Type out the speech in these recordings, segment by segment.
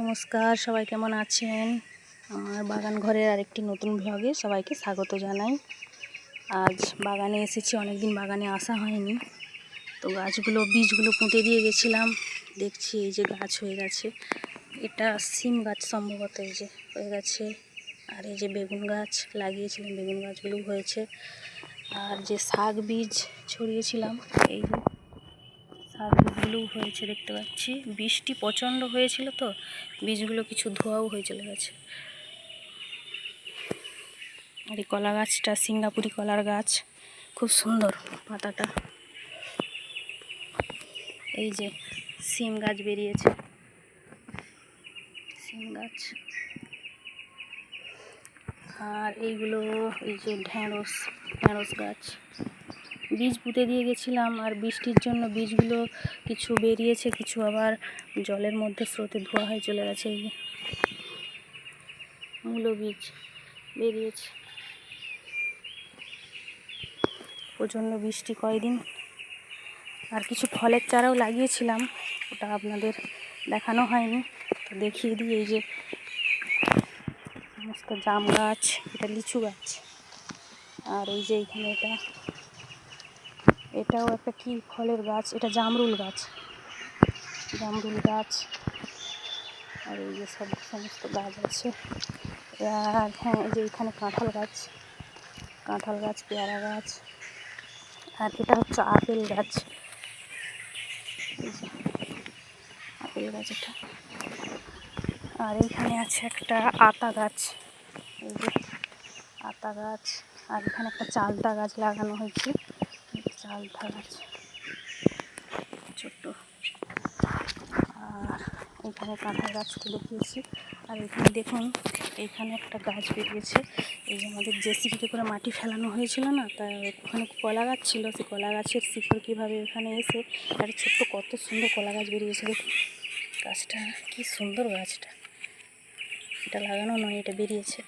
নমস্কার, সবাই কেমন আছেন? আমার বাগান ঘরের আরেকটি নতুন ভ্লগে সবাইকে স্বাগত জানাই। আজ বাগানে এসেছি, অনেকদিন বাগানে আসা হয়নি। তো গাছগুলো, বীজগুলো পুঁতে দিয়ে গেছিলাম। দেখছি এই যে গাছ হয়ে গেছে। এটা সিম গাছ সম্ভবত এই যে হয়ে গেছে। আর এই যে বেগুন গাছ, লাগিয়েছিলাম, বেগুন গাছগুলো হয়েছে। আর যে শাক বীজ ছড়িয়েছিলাম, এই যে শাক বীজগুলোও হয়েছে দেখতে পাচ্ছি। বৃষ্টি প্রচণ্ড হয়েছিল তো, বীজগুলো কিছু ধোয়াও হয়ে চলে গেছে। আর এই কলা গাছটা, সিঙ্গাপুরি কলার গাছ, খুব সুন্দর পাতাটা। এই যে সিম গাছ বেরিয়েছে। সিম গাছ। আর এইগুলো, এই যে ঢ্যাঁড়স ঢ্যাঁড়স গাছ। বীজ পুঁতে দিয়ে গেছিলাম আর বৃষ্টির জন্য বীজগুলো কিছু বেরিয়েছে, কিছু আবার জলের মধ্যে স্রোতে ধোয়া হয়ে চলে গেছে, এই মূলো বীজ বেরিয়েছে। প্রচণ্ড বৃষ্টি কয়দিন। আর কিছু ফলের চারাও লাগিয়েছিলাম, ওটা আপনাদের দেখানো হয়নি, তো দেখিয়ে দিই এই যে সমস্ত জাম গাছ, এটা লিচু গাছ, আর এই যে এইখানে এটা এটাও একটা কি ফলের গাছ? এটা জামরুল গাছ। জামরুল গাছ। আর এই যে সব সমস্ত গাছ আছে। আর হ্যাঁ এই যে এখানে কাঁঠাল গাছ। কাঁঠাল গাছ, পেয়ারা গাছ। আর এটা হচ্ছে আপেল গাছ। আপেল গাছ এটা। আর এইখানে আছে একটা আতা গাছ। এই যে আতা গাছ। আর এখানে একটা চালতা গাছ লাগানো হয়েছে। চালতা গাছ। ছোট্ট। আর এখানে কাঁঠাল গাছ তো দেখিয়েছি আর এখানে দেখুন এইখানে একটা গাছ বেরিয়েছে। এই যে আমাদের জেসিপিতে করে মাটি ফেলানো হয়েছিল না তা ওখানে কলা গাছ ছিল। সেই কলা গাছের শিকড় কীভাবে এখানে এসে একটা ছোট্ট কত সুন্দর কলা গাছ বেরিয়েছে দেখুন। গাছটা কি সুন্দর গাছটা। এটা লাগানো নয়, এটা বেরিয়েছে।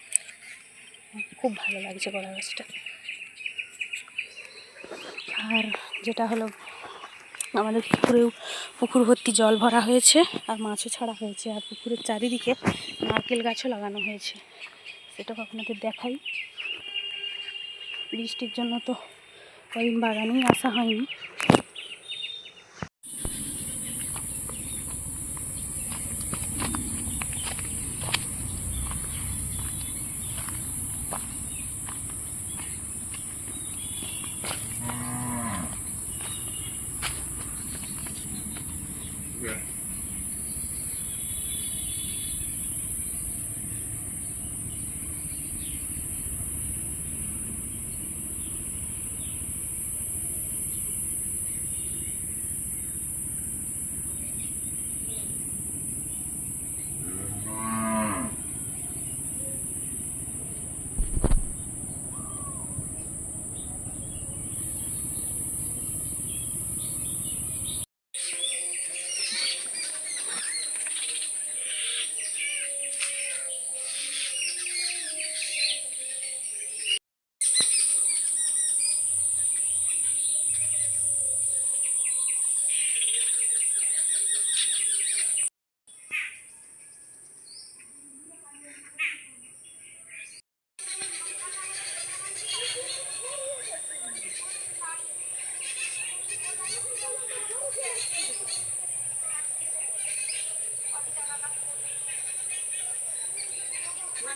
খুব ভালো লাগছে কলা গাছটা। আর যেটা হলো আমাদের পুকুরেও, পুকুর ভর্তি জল ভরা হয়েছে আর মাছও ছাড়া হয়েছে আর পুকুরের চারিদিকে নারকেল গাছও লাগানো হয়েছে। সেটাও আপনাদের দেখাই। বৃষ্টির জন্য তো কদিন বাগানেই আসা হয়নি।